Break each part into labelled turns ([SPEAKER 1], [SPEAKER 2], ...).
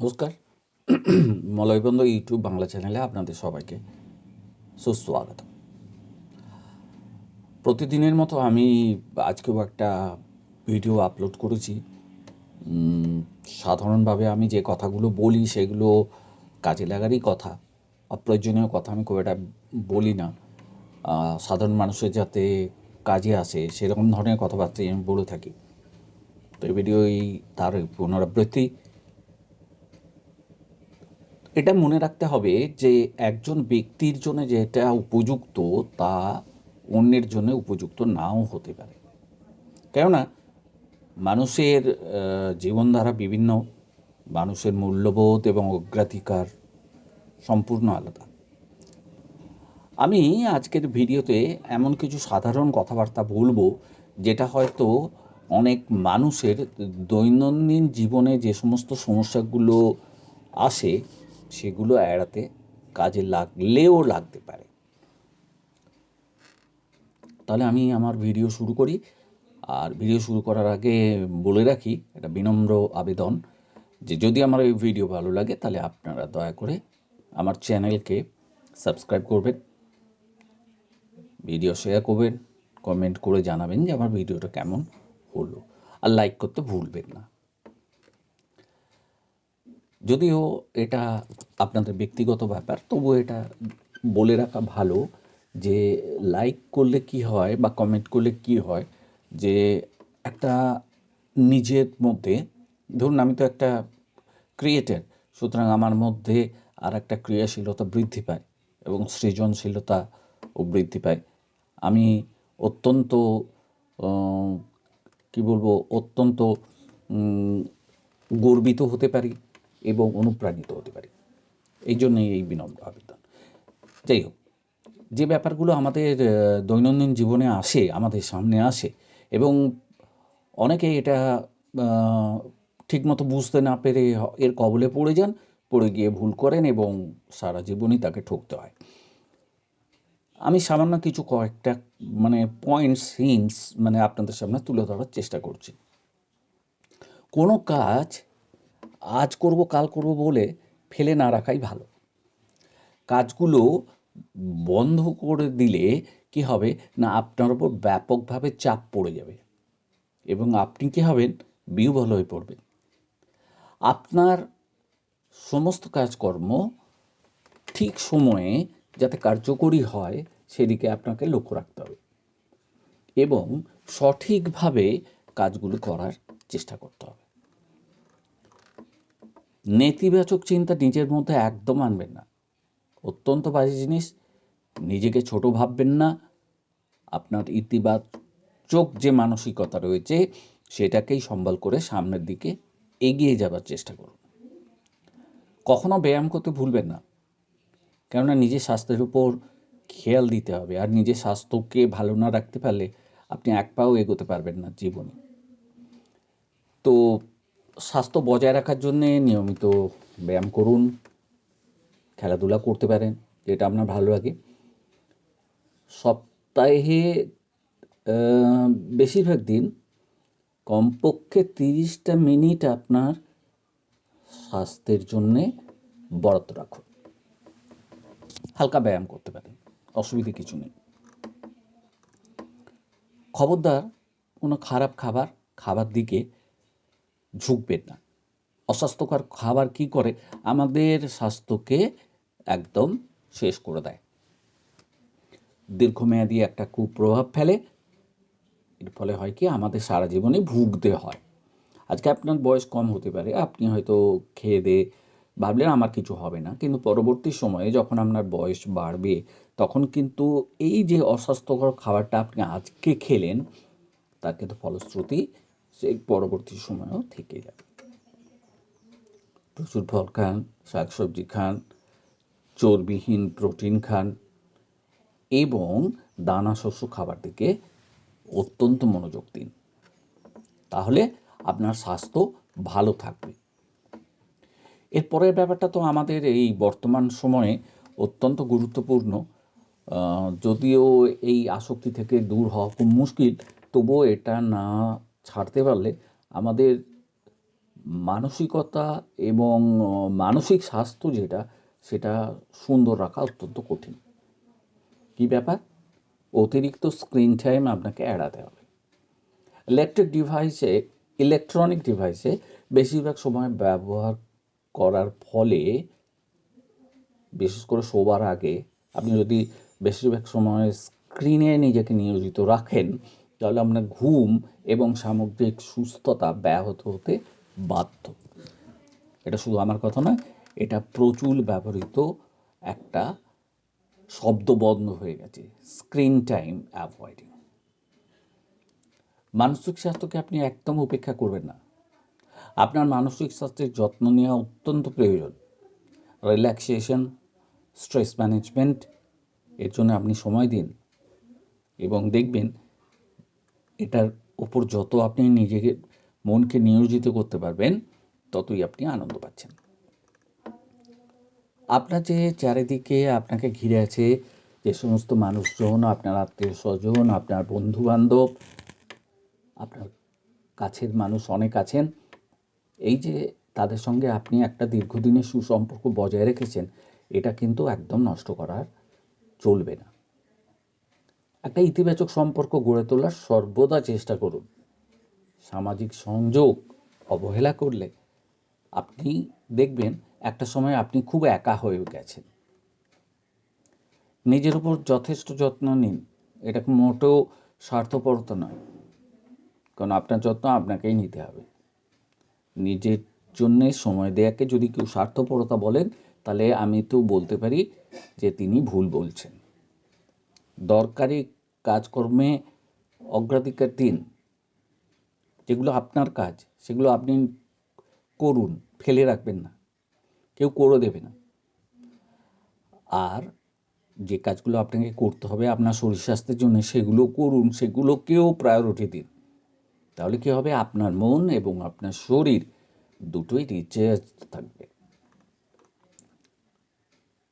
[SPEAKER 1] নমস্কার। মলয়বন্ধ ইউটিউব বাংলা চ্যানেলে আপনাদের সবাইকে সুস্বাগত। প্রতিদিনের মতো আমি আজকেও একটা ভিডিও আপলোড করেছি। সাধারণভাবে আমি যে কথাগুলো বলি সেগুলো কাজে লাগারই কথা, অপ্রয়োজনীয় কথা আমি খুব একটা বলি না। সাধারণ মানুষের যাতে কাজে আসে সেরকম ধরনের কথাবার্তাই আমি বলে থাকি। তো এই ভিডিওই তার পুনরাবৃত্তি। এটা মনে রাখতে হবে যে একজন ব্যক্তির জন্য যেটা উপযুক্ত, তা অন্যের জন্য উপযুক্ত নাও হতে পারে। কেননা মানুষের জীবনধারা বিভিন্ন, মানুষের মূল্যবোধ এবং অগ্রাধিকার সম্পূর্ণ আলাদা। আমি আজকের ভিডিওতে এমন কিছু সাধারণ কথাবার্তা বলব, যেটা হয়তো অনেক মানুষের দৈনন্দিন জীবনে যে সমস্ত সমস্যাগুলো আসে সেগুলো এড়াতে কাজে লাগলেও লাগতে পারে। তাহলে আমি আমার ভিডিও শুরু করি। আর ভিডিও শুরু করার আগে বলে রাখি, একটা বিনম্র আবেদন যে যদি আমার এই ভিডিও ভালো লাগে, তাহলে আপনারা দয়া করে আমার চ্যানেলকে সাবস্ক্রাইব করবেন, ভিডিও শেয়ার করবেন, কমেন্ট করে জানাবেন যে আমার ভিডিওটা কেমন হলো। আর লাইক করতে ভুলবেন না। যদিও এটা আপনাদের ব্যক্তিগত ব্যাপার, তবুও এটা বলে রাখা ভালো যে লাইক করলে কি হয় বা কমেন্ট করলে কি হয়, যে একটা নিজের মধ্যে, ধরুন আমি তো একটা ক্রিয়েটার সুতরাং আমার মধ্যে আর একটা ক্রিয়াশীলতা বৃদ্ধি পায় এবং সৃজনশীলতাও বৃদ্ধি পায়। আমি অত্যন্ত কি বলব, অত্যন্ত গর্বিত হতে পারি। এবং অনুপ্রাণিত হতে পারি। এই জন্যই এই বিনম্র আবেদন। যাই হোক, যে ব্যাপারগুলো আমাদের দৈনন্দিন জীবনে আসে, আমাদের সামনে আসে এবং অনেকে এটা ঠিকমতো বুঝতে না পেরে এর কবলে পড়ে যান, পড়ে গিয়ে ভুল করেন এবং সারা জীবনই তাকে ঠকতে হয়। আমি সামান্য কিছু কয়েকটা মানে পয়েন্টস হিন্টস মানে আপনাদের সামনে তুলে ধরার চেষ্টা করছি। কোনো কাজ আজ করব, কাল করব বলে ফেলে না রাখাই ভালো। কাজগুলো বন্ধ করে দিলে কি হবে? না, আপনার উপর ব্যাপকভাবে চাপ পড়ে যাবে এবং আপনি কি হবেন? বিহ্বল হয়ে পড়বেন। আপনার সমস্ত কাজকর্ম ঠিক সময়ে যাতে কার্যকরী হয়, সেদিকে আপনাকে লক্ষ্য রাখতে হবে এবং সঠিকভাবে কাজগুলো করার চেষ্টা করতে হবে। নেতিবাচক চিন্তা নিজের মধ্যে একদম আনবেন না। অত্যন্ত বাজে জিনিস। নিজেকে ছোট ভাববেন না। আপনার ইতিবাচক যে মানসিকতা রয়েছে, সেটাকেই সম্বল করে সামনের দিকে এগিয়ে যাবার চেষ্টা করুন। কখনো ব্যায়াম করতে ভুলবেন না। কেননা নিজের স্বাস্থ্যের উপর খেয়াল দিতে হবে। আর নিজের স্বাস্থ্যকে ভালো না রাখতে পারলে আপনি এক পাও এগোতে পারবেন না জীবনে। তো স্বাস্থ্য বজায় রাখার জন্যে নিয়মিত ব্যায়াম করুন, খেলাধুলা করতে পারেন, যেটা আপনার ভালো লাগে। সপ্তাহে বেশিরভাগ দিন কমপক্ষে তিরিশটা মিনিট আপনার স্বাস্থ্যের জন্যে বরাদ্দ রাখুন। হালকা ব্যায়াম করতে পারেন, অসুবিধে কিছু নেই। খবরদার, কোনো খারাপ খাবার খাবার দিকে ঝুঁকবেন না। অস্বাস্থ্যকর খাবার কি করে? আমাদের স্বাস্থ্যকে একদম শেষ করে দেয়। দীর্ঘমেয়াদী একটা কুপ্রভাব ফেলে। এর ফলে হয় কি? আমাদের সারা জীবনে ভুগতে হয়। আজকে আপনার বয়স কম হতে পারে। আপনি হয়তো খেয়ে দিয়ে ভাবলেন আমার কিছু হবে না। কিন্তু পরবর্তী সময়ে যখন আপনার বয়স বাড়বে, তখন কিন্তু এই যে অস্বাস্থ্যকর খাবারটা আপনি আজকে খেলেন, তার কিন্তু ফলশ্রুতি সেই পরবর্তী সময়েও থেকে যাবে। প্রচুর ফল খান, শাকসবজি খান, চর্বিহীন প্রোটিন খান এবং দানা শস্য খাবার দিকে অত্যন্ত মনোযোগ দিন। তাহলে আপনার স্বাস্থ্য ভালো থাকবে। এরপরের ব্যাপারটা তো আমাদের এই বর্তমান সময়ে অত্যন্ত গুরুত্বপূর্ণ। যদিও এই আসক্তি থেকে দূর হওয়া খুব মুশকিল, তবুও এটা না ছাড়তে পারলে আমাদের মানসিকতা এবং মানসিক স্বাস্থ্য যেটা, সেটা সুন্দর রাখা অত্যন্ত কঠিন। কি ব্যাপার? অতিরিক্ত স্ক্রিন টাইম আপনাকে এড়াতে হবে। ইলেকট্রিক ডিভাইসে ইলেকট্রনিক ডিভাইসে বেশিরভাগ সময় ব্যবহার করার ফলে, বিশেষ করে শোবার আগে, আপনি যদি বেশিরভাগ সময় স্ক্রিনে নিজেকে নিয়োজিত রাখেন তাহলে আপনার ঘুম এবং সামগ্রিক সুস্থতা ব্যাহত হতে বাধ্য। এটা শুধু আমার কথা নয়, এটা প্রচুর ব্যবহৃত একটা শব্দ বন্ধ হয়ে গেছে স্ক্রিন টাইম অ্যাভয়েডিং মানসিক স্বাস্থ্যকে আপনি একদম উপেক্ষা করবেন না। আপনার মানসিক স্বাস্থ্যের যত্ন নেওয়া অত্যন্ত প্রয়োজন। রিল্যাক্সেশন স্ট্রেস ম্যানেজমেন্ট এর জন্য আপনি সময় দিন এবং দেখবেন এটার উপর যত আপনি নিজেকে, মনকে নিয়োজিত করতে পারবেন, ততই আপনি আনন্দ পাচ্ছেন। আপনার যে চারিদিকে আপনাকে ঘিরে আছে যে সমস্ত মানুষজন, আপনার আত্মীয় স্বজন, আপনার বন্ধু বান্ধব আপনার কাছের মানুষ অনেক আছেন, এই যে তাদের সঙ্গে আপনি একটা দীর্ঘদিনের সুসম্পর্ক বজায় রেখেছেন, এটা কিন্তু একদম নষ্ট করার চলবে না। একটা ইতিবাচক সম্পর্ক গড়ে তোলার সর্বদা চেষ্টা করুন। সামাজিক সংযোগ অবহেলা করলে আপনি দেখবেন একটা সময় আপনি খুব একা হয়ে গেছেন। নিজের উপর যথেষ্ট যত্ন নিন। এটা মোটেও স্বার্থপরতা নয়। কারণ আপনার যত্ন আপনাকেই নিতে হবে। নিজের জন্যে সময় দেয়াকে যদি কেউ স্বার্থপরতা বলেন, তাহলে আমি তো বলতে পারি যে তিনি ভুল বলছেন। দরকারি কাজকর্মে অগ্রাধিকার দিন। যেগুলো আপনার কাজ, সেগুলো আপনি করুন, ফেলে রাখবেন না। কেউ করে দেবে না। আর যে কাজগুলো আপনাকে করতে হবে, আপনার শরীর স্বাস্থ্যের জন্য সেগুলো করুন, সেগুলোকেও প্রায়োরিটি দিন। তাহলে কী হবে? আপনার মন এবং আপনার শরীর দুটোই রিচার্জ থাকবে।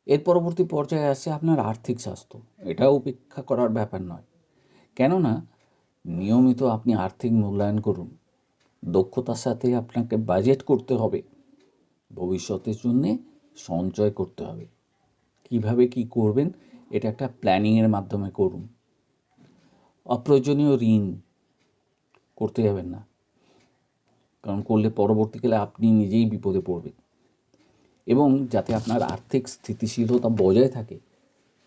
[SPEAKER 1] এর পরবর্তী পর্যায়ে আসে আপনার আর্থিক স্বাস্থ্য। এটাও উপেক্ষা করার ব্যাপার নয়। কেননা, নিয়মিত আপনি আর্থিক মূল্যায়ন করুন। দক্ষতার সাথে আপনাকে বাজেট করতে হবে। ভবিষ্যতের জন্যে সঞ্চয় করতে হবে। কীভাবে কি করবেন, এটা একটা প্ল্যানিংয়ের মাধ্যমে করুন। অপ্রয়োজনীয় ঋণ করতে যাবেন না। কারণ করলে পরবর্তীকালে আপনি নিজেই বিপদে পড়বেন। এবং যাতে আপনার আর্থিক স্থিতিশীলতা বজায় থাকে,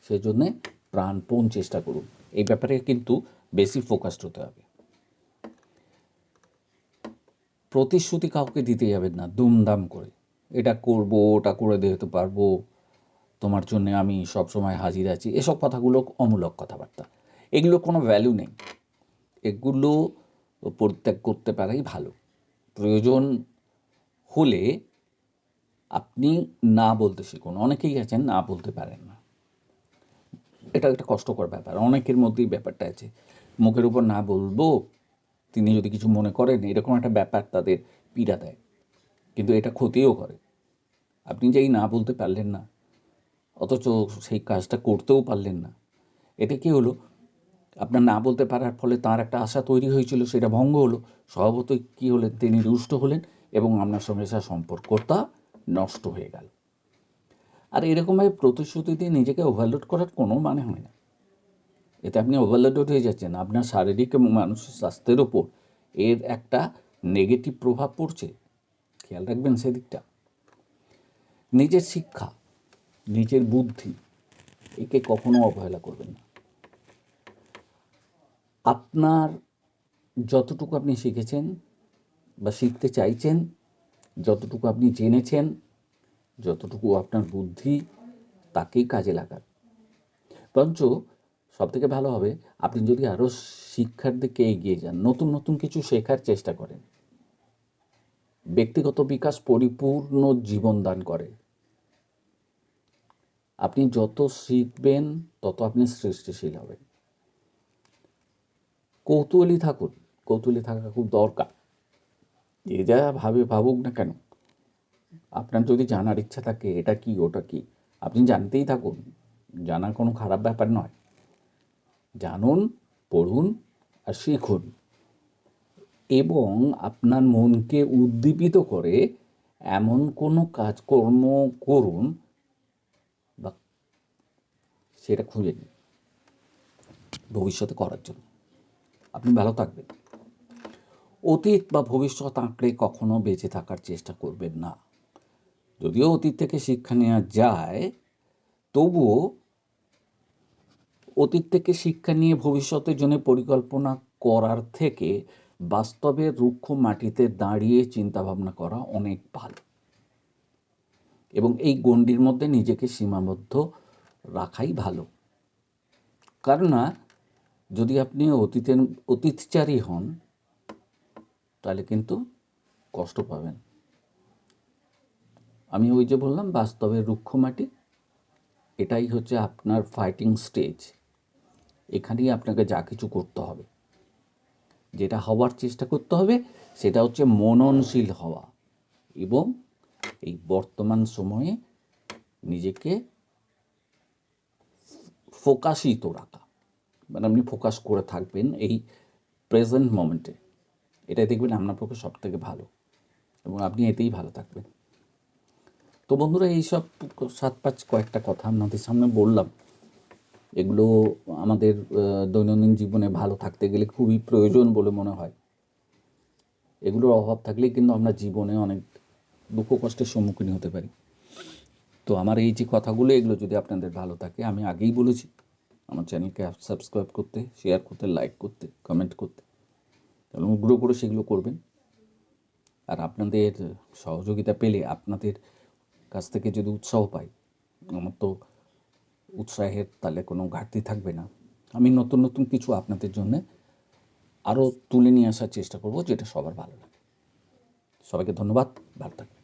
[SPEAKER 1] সেজন্যে প্রাণপণ চেষ্টা করুন। এই ব্যাপারে কিন্তু বেশি ফোকাসড হতে হবে। প্রতিশ্রুতি কাউকে দিতে যাবেন না, দুমদাম করে। এটা করব, ওটা করে দিতে পারব, তোমার জন্য আমি সব সময় হাজির আছি। এসব কথাগুলো অমূলক কথাবার্তা। এগুলো কোনো ভ্যালু নেই। এগুলো পরিত্যাগ করতে পারাই ভালো। প্রয়োজন হলে আপনি না বলতে শিখুন। অনেকেই আছেন না বলতে পারেন না। এটা একটা কষ্টকর ব্যাপার। অনেকের মধ্যেই ব্যাপারটা আছে। মুখের উপর না বলব, তিনি যদি কিছু মনে করেন, এরকম একটা ব্যাপার তাদের পীড়া দেয়। কিন্তু এটা ক্ষতিও করে। আপনি যেই না বলতে পারলেন না, অথচ সেই কাজটা করতেও পারলেন না, এতে কী হলো? আপনার না বলতে পারার ফলে তার একটা আশা তৈরি হয়েছিল, সেটা ভঙ্গ হলো। স্বভাবতই কী হলেন? তিনি রুষ্ট হলেন এবং আপনার সঙ্গে তার সম্পর্কটা নষ্ট হয়ে গেল। আর এরকমভাবে প্রতিশ্রুতি দিয়ে নিজেকে ওভারলোড করার কোনো মানে হয় না। এতে আপনি ওভারলোড হয়ে যাচ্ছেন। আপনার শারীরিক এবং মানসিক স্বাস্থ্যের ওপর এর একটা নেগেটিভ প্রভাব পড়ছে। খেয়াল রাখবেন সেদিকটা। নিজের শিক্ষা, নিজের বুদ্ধি একে কখনো অবহেলা করবেন না। আপনার যতটুকু আপনি শিখেছেন বা শিখতে চাইছেন যতটুকু আপনি জেনেছেন, যতটুকু আপনার বুদ্ধি, তাকেই কাজে লাগান। বরঞ্চ সব থেকে ভালো হবে, আপনি যদি আরও শিক্ষার দিকে এগিয়ে যান, নতুন নতুন কিছু শেখার চেষ্টা করেন। ব্যক্তিগত বিকাশ পরিপূর্ণ জীবন দান করে। আপনি যত শিখবেন, তত আপনি সৃষ্টিশীল হবেন। কৌতূহলী থাকুন, কৌতূহলী থাকা খুব দরকার। যে যা ভাবে ভাবুক না কেন। আপনার যদি জানার ইচ্ছা থাকে, এটা কি, ওটা কি, আপনি জানতেই থাকুন। জানা কোনো খারাপ ব্যাপার নয়। জানুন, পড়ুন আর শিখুন। এবং আপনার মনকে উদ্দীপিত করে এমন কোনো কাজকর্ম করুন বা সেটা খুঁজে নিন। ভবিষ্যতে করার জন্য। আপনি ভালো থাকবেন। অতীত বা ভবিষ্যৎ আঁকড়ে কখনো বেঁচে থাকার চেষ্টা করবেন না। যদিও অতীত থেকে শিক্ষা নেওয়া যায়, তবুও অতীত থেকে শিক্ষা নিয়ে ভবিষ্যতের জন্য পরিকল্পনা করার থেকে বাস্তবে রুক্ষ মাটিতে দাঁড়িয়ে চিন্তাভাবনা করা অনেক ভালো। এবং এই গণ্ডির মধ্যে নিজেকে সীমাবদ্ধ রাখাই ভালো। কারণ যদি আপনি অতীতের অতীতচারী হন তাহলে কিন্তু কষ্ট পাবেন। আমি ওই যে বললাম, বাস্তবের রুক্ষ মাটি, এটাই হচ্ছে আপনার ফাইটিং স্টেজ এখানেই আপনাকে যা কিছু করতে হবে। যেটা হওয়ার চেষ্টা করতে হবে, সেটা হচ্ছে মননশীল হওয়া এবং এই বর্তমান সময়ে নিজেকে ফোকাসিত রাখা। মানে আপনি ফোকাস করে থাকবেন এই প্রেজেন্ট মোমেন্টে এটাই দেখবেন আপনার পক্ষে সব থেকে ভালো এবং আপনি এতেই ভালো থাকবেন। তো বন্ধুরা, এইসব সাত পাঁচ কয়েকটা কথা আপনাদের সামনে বললাম। এগুলো আমাদের দৈনন্দিন জীবনে ভালো থাকতে গেলে খুবই প্রয়োজন বলে মনে হয়। এগুলোর অভাব থাকলেই কিন্তু আমরা জীবনে অনেক দুঃখ কষ্টের সম্মুখীন হতে পারি। তো আমার এই যে কথাগুলো, এগুলো যদি আপনাদের ভালো থাকে, আমি আগেই বলেছি, আমার চ্যানেলকে সাবস্ক্রাইব করতে শেয়ার করতে লাইক করতে কমেন্ট করতে। অনুগ্রহ করে সেগুলো করবেন। আর আপনাদের সহযোগিতা পেলে আপনাদের কাছ থেকে যদি উৎসাহ পাই, আমার তো উৎসাহের তাহলে কোনো ঘাটতি থাকবে না। আমি নতুন নতুন কিছু আপনাদের জন্য আরও তুলে নিয়ে আসার চেষ্টা করব, যেটা সবার ভালো লাগে। সবাইকে ধন্যবাদ, ভালো থাকবেন।